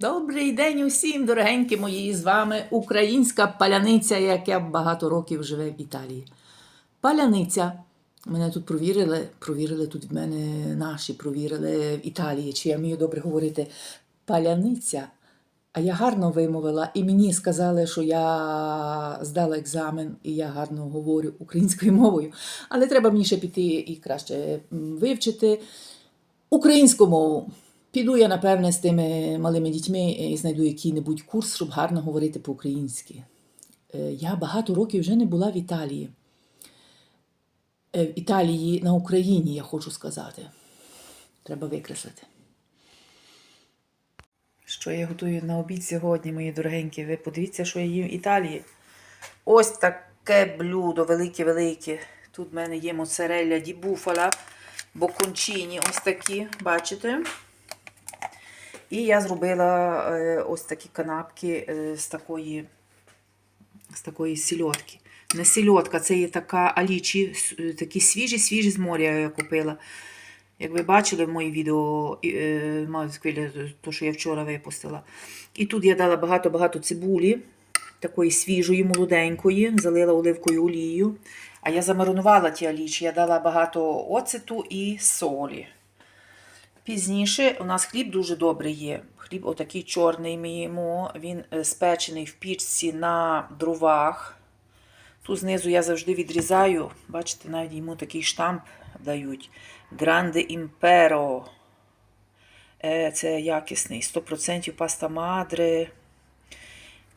Добрий день усім, дорогенькі мої! З вами українська паляниця, яка багато років живе в Італії. Паляниця. Мене тут провірили, провірили тут в мене наші, провірили в Італії, чи я вмію добре говорити паляниця. А я гарно вимовила, і мені сказали, що я здала екзамен і я гарно говорю українською мовою. Але треба мені ще піти і краще вивчити українську мову. Піду я, напевне, з тими малими дітьми і знайду який-небудь курс, щоб гарно говорити по-українськи. Е, Я багато років вже не була в Італії. Е, В Італії на Україні, я хочу сказати. Треба викреслити. Що я готую на обід сьогодні, мої дорогенькі? Ви подивіться, що я їм в Італії. Ось таке блюдо, велике-велике. Тут в мене є моцарелля ді буфала, бокончині, ось такі, бачите? І я зробила е, ось такі канапки е, з такої, з такої сільотки. Не сільотка, це є така алічі, е, такі свіжі, свіжі з моря я купила. Як ви бачили в моїй відео, то, що я вчора випустила. І тут я дала багато-багато цибулі, такої свіжої, молоденької, залила оливкою олією. А я замаринувала ті алічі, я дала багато оцету і солі. Пізніше у нас хліб дуже добрий є. Хліб отакий чорний ми їмо. Він е, спечений в пічці на дровах. Тут знизу я завжди відрізаю. Бачите, навіть йому такий штамп дають. Гранде Імперо. Це якісний. 100% паста мадре.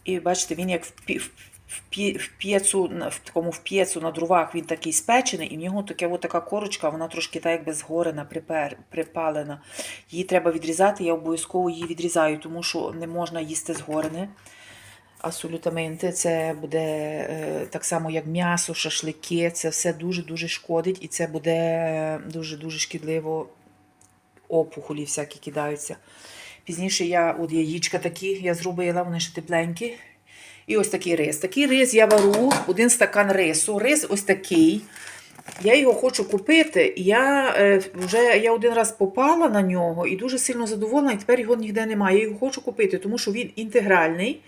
І бачите, він як в, в, п'єцу, в такому в п'єцу на дровах він такий спечений, і в нього таке, от така корочка, вона трошки так якби згорена, припер, припалена. Її треба відрізати, я обов'язково її відрізаю, тому що не можна їсти згорене. Абсолютamente, це буде е, так само, як м'ясо, шашлики, це все дуже-дуже шкодить, і це буде дуже-дуже шкідливо опухолі всякі кидаються. Пізніше я от яєчка такі я зробила, вони ще тепленькі. І ось такий рис. Такий рис я вару, один стакан рису. Рис ось такий. Я його хочу купити. Я е, вже я один раз попала на нього і дуже сильно задоволена, і тепер його ніде немає. Я його хочу купити, тому що він інтегральний,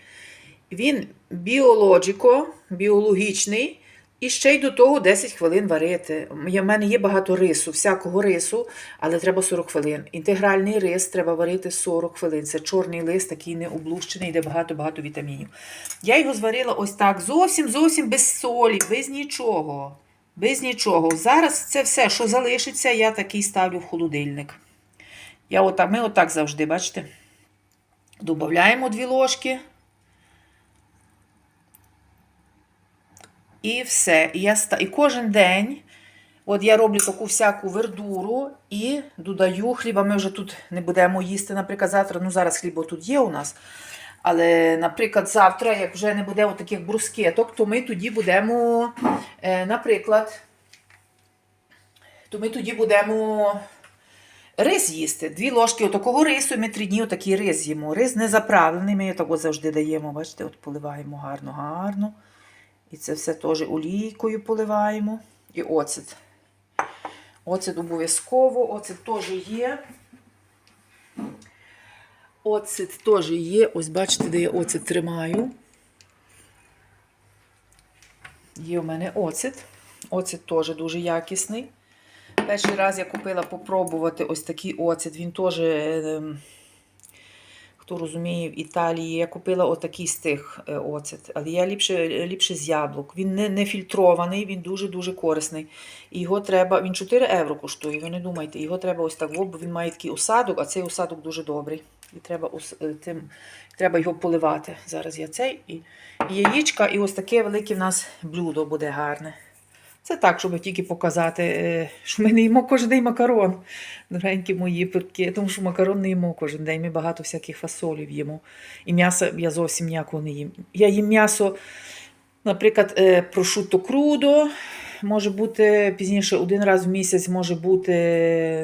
він біологіко, біологічний. І ще й до того 10 хвилин варити. У мене є багато рису, всякого рису, але треба 40 хвилин. Інтегральний рис треба варити 40 хвилин. Це чорний лист, такий не облущений, де багато-багато вітамінів. Я його зварила ось так, зовсім зовсім без солі, без нічого. Без нічого. Зараз це все, що залишиться, я такий ставлю в холодильник. Я отак, ми отак завжди, бачите? Додаємо дві ложки. І все. І, я, і кожен день от я роблю таку всяку вердуру і додаю хліба. Ми вже тут не будемо їсти, наприклад, завтра. Ну, зараз хлібо тут є у нас. Але, наприклад, завтра, як вже не буде таких брускеток, то ми тоді будемо, е, наприклад, то ми тоді будемо рис їсти. Дві ложки отакого рису, ми три дні отакий рис їмо. Рис не заправлений, ми його завжди даємо. Бачите, от поливаємо гарно, гарно. І це все теж олійкою поливаємо. І оцет. Оцет обов'язково, оцет теж є. Оцет теж є. Ось бачите, де я оцет тримаю. Є у мене оцет. Оцет теж дуже якісний. Перший раз я купила попробувати ось такий оцет. Він теж, ем, хто розуміє, в Італії я купила отакий з тих е, оцет. Але я ліпше, ліпше з яблук. Він не, не фільтрований, він дуже-дуже корисний. Його треба, він 4 євро коштує, ви не думайте, його треба ось так, бо він має такий осадок, а цей осадок дуже добрий. І треба, е, тим, треба його поливати. Зараз я цей і яєчка, і ось таке велике в нас блюдо буде гарне. Це так, щоб тільки показати, е, що ми не їмо кожен день макарон, дорогенькі мої пирки, тому що макарон не їмо кожен день. Ми багато всяких фасолів їмо. І м'яса я зовсім ніякого не їм. Я їм м'ясо, наприклад, е, прошутто крудо. Може бути пізніше один раз в місяць, може бути,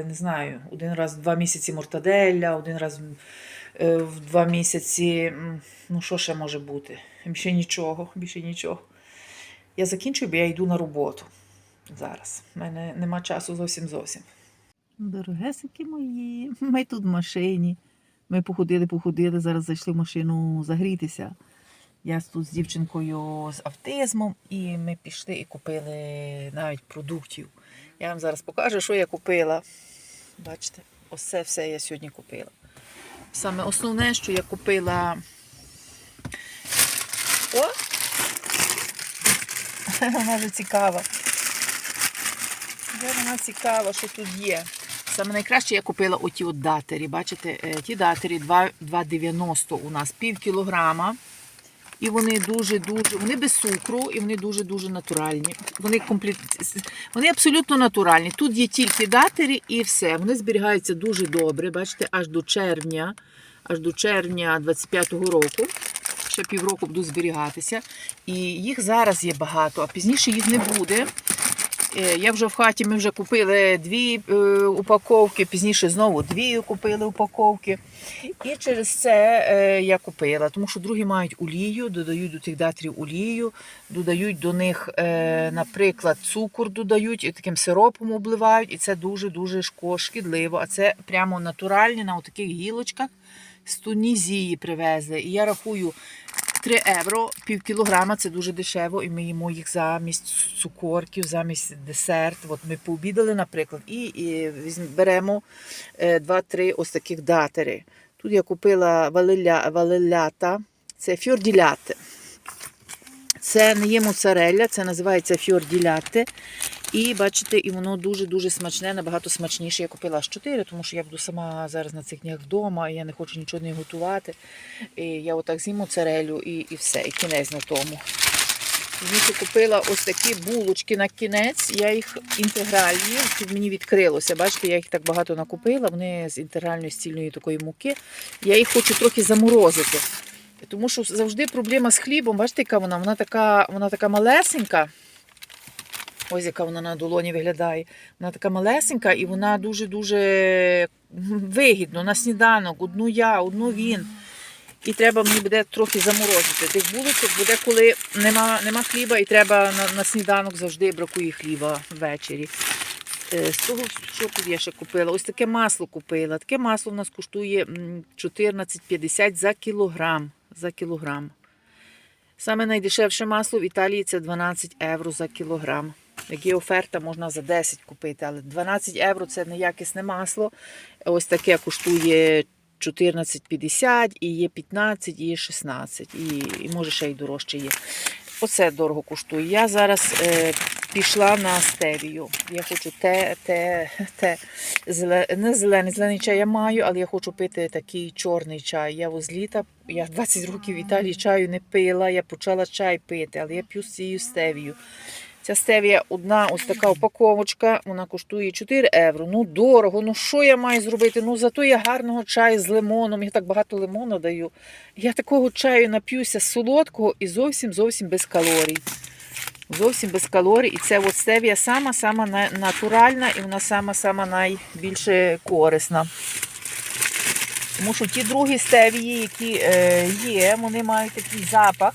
не знаю, один раз в два місяці мортаделля, один раз е, в два місяці. Ну, що ще може бути? Більше нічого, більше нічого. Я закінчую, бо я йду на роботу зараз. У мене нема часу зовсім зовсім. Дорогесики мої, ми тут в машині. Ми походили, походили, зараз зайшли в машину загрітися. Я тут з дівчинкою з автизмом, і ми пішли і купили навіть продуктів. Я вам зараз покажу, що я купила. Бачите, ось все я сьогодні купила. Саме основне, що я купила. О! Вона вже цікава. Вже вона цікава, що тут є. Саме найкраще я купила оті от датері. Бачите, е, ті датері 2,90 у нас пів кілограма. І вони дуже-дуже, вони без цукру, і вони дуже-дуже натуральні. Вони комплі... вони абсолютно натуральні. Тут є тільки датері і все. Вони зберігаються дуже добре. Бачите, аж до червня, аж до червня 25-го року. Ще півроку будуть зберігатися. І їх зараз є багато, а пізніше їх не буде. Е, Я вже в хаті ми вже купили дві е, упаковки, пізніше знову дві купили упаковки. І через це е, я купила, тому що другі мають олію, додають до тих датрів олію, додають до них, наприклад, цукор додають і таким сиропом обливають, і це дуже-дуже шкідливо. А це прямо натуральні на таких гілочках з Тунізії привезли. І я рахую 3 євро, пів кілограма це дуже дешево, і ми їмо їх замість цукорків, замість десерт. От ми пообідали, наприклад, і, і беремо 2-3 ось таких датери. Тут я купила валеля, валелята, це фьорділяти. Це не є моцарелля, це називається фьорділяти. І бачите, і воно дуже-дуже смачне, набагато смачніше. Я купила аж 4, тому що я буду сама зараз на цих днях вдома, і я не хочу нічого не готувати. І я отак з'їм моцарелю і, і все, і кінець на тому. Пізніше купила ось такі булочки на кінець. Я їх інтегральні, тут мені відкрилося. Бачите, я їх так багато накупила. Вони з інтегральної стільної такої муки. Я їх хочу трохи заморозити. Тому що завжди проблема з хлібом, бачите, яка вона? Вона така, вона така малесенька. Ось яка вона на долоні виглядає. Вона така малесенька і вона дуже-дуже вигідно на сніданок. Одну я, одну він. І треба мені буде трохи заморозити. Тих булочок буде, коли нема, нема хліба, і треба на, на сніданок завжди бракує хліба ввечері. Е, З того, що я ще купила? Ось таке масло купила. Таке масло в нас коштує м, 14,50 за кілограм. За кілограм. Саме найдешевше масло в Італії це 12 євро за кілограм. Як є оферта, можна за 10 купити, але 12 євро це неякісне масло. Ось таке коштує 14,50, і є 15, і є 16, і, і може ще й дорожче є. Оце дорого коштує. Я зараз е, пішла на стевію. Я хочу те, те, те, зеле, не зелений, зелений чай я маю, але я хочу пити такий чорний чай. Я з літа, я 20 років в Італії чаю не пила, я почала чай пити, але я п'ю з цією стевією. Ця стевія одна ось така упаковочка, вона коштує 4 євро. Ну дорого, ну що я маю зробити? Ну зато я гарного чаю з лимоном, я так багато лимону даю. Я такого чаю нап'юся солодкого і зовсім зовсім без калорій. Зовсім без калорій. І це от стевія сама-сама натуральна і вона сама-сама найбільше корисна. Тому що ті другі стевії, які е, є, вони мають такий запах.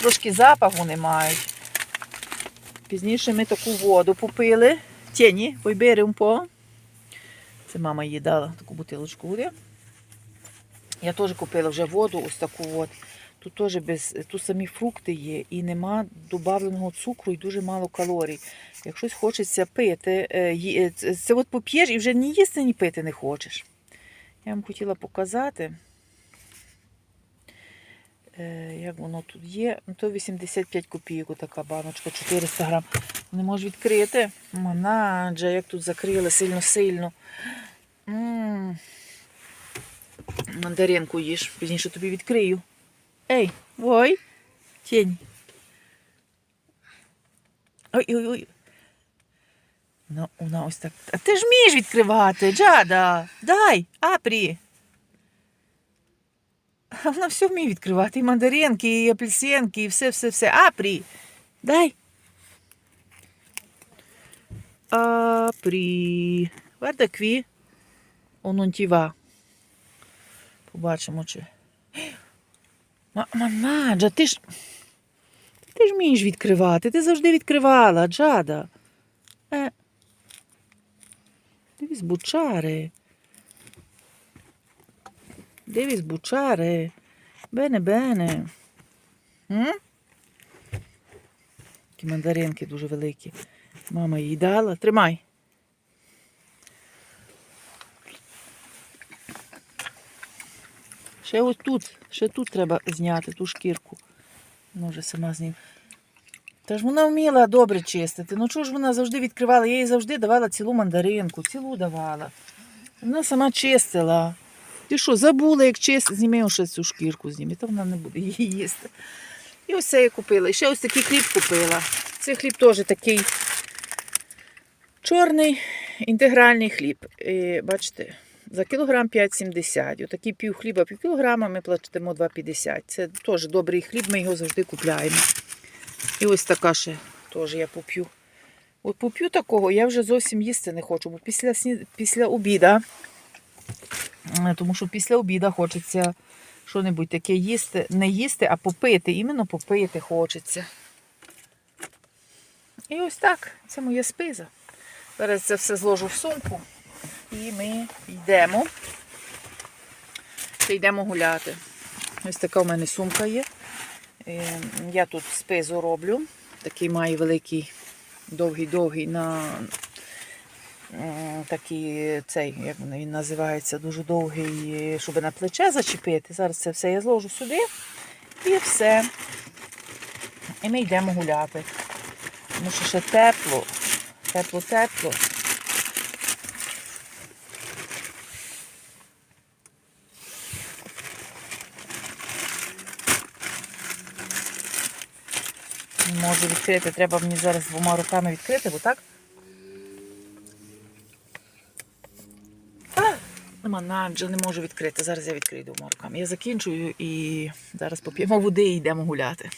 Трошки запах вони мають. Пізніше ми таку воду попили. Тіні, un po'. Це мама їй дала таку бутилочку. Я теж купила вже воду, ось таку от. Тут теж без, тут самі фрукти є і нема додавленого цукру і дуже мало калорій. Як щось хочеться пити, е, е, це от поп'єш і вже ні їсти, ні пити не хочеш. Я вам хотіла показати, як воно тут є. Ну, то 85 копійок така баночка, 400 грам. Не можу відкрити. Манаджа, як тут закрили сильно-сильно. Мандаринку їж, пізніше тобі відкрию. Ей, ой, тінь. Ой-ой-ой. Ну, вона ось так. А ти ж вмієш відкривати, Джада. Дай, апрі. А Вона все вміє відкривати. І мандаринки, і апельсинки, і все-все-все. Апрі. Дай. Апрі. Qui. O non. Побачимо, чи. Ма- Манаджа, ти ж. Ти ж вмієш відкривати. Ти завжди відкривала, Джада. Е. Дивись, бучари. Дивись, бучаре. Бене, бене. М? Такі мандаринки дуже великі. Мама їй дала. Тримай. Ще ось тут, ще тут треба зняти ту шкірку. Може, сама з ним. Та ж вона вміла добре чистити. Ну чого ж вона завжди відкривала? Я їй завжди давала цілу мандаринку, цілу давала. Вона сама чистила. Ти що, забула, як чистити? Зніми ще цю шкірку, зніми, то вона не буде її їсти. І ось це я купила. І ще ось такий хліб купила. Цей хліб теж такий чорний інтегральний хліб. І, бачите, за кілограм 5,70. Отакий пів хліба, пів кілограма ми платимо 2,50. Це теж добрий хліб, ми його завжди купляємо. І ось така ще теж я поп'ю. От поп'ю такого, я вже зовсім їсти не хочу, бо після, після обіда, е, тому що після обіда хочеться що-небудь таке їсти, не їсти, а попити. Іменно попити хочеться. І ось так, це моя спиза. Зараз це все зложу в сумку і ми йдемо. Ще йдемо гуляти. Ось така у мене сумка є. Е, Я тут спизу роблю. Такий має великий, довгий-довгий на такий цей, як він називається, дуже довгий, щоб на плече зачепити. Зараз це все я зложу сюди і все. І ми йдемо гуляти. Тому що ще тепло, тепло-тепло. Не можу відкрити. Треба мені зараз двома руками відкрити, бо так. А, нема наджа, не можу відкрити. Зараз я відкрию двома руками. Я закінчую і зараз поп'ємо води і йдемо гуляти.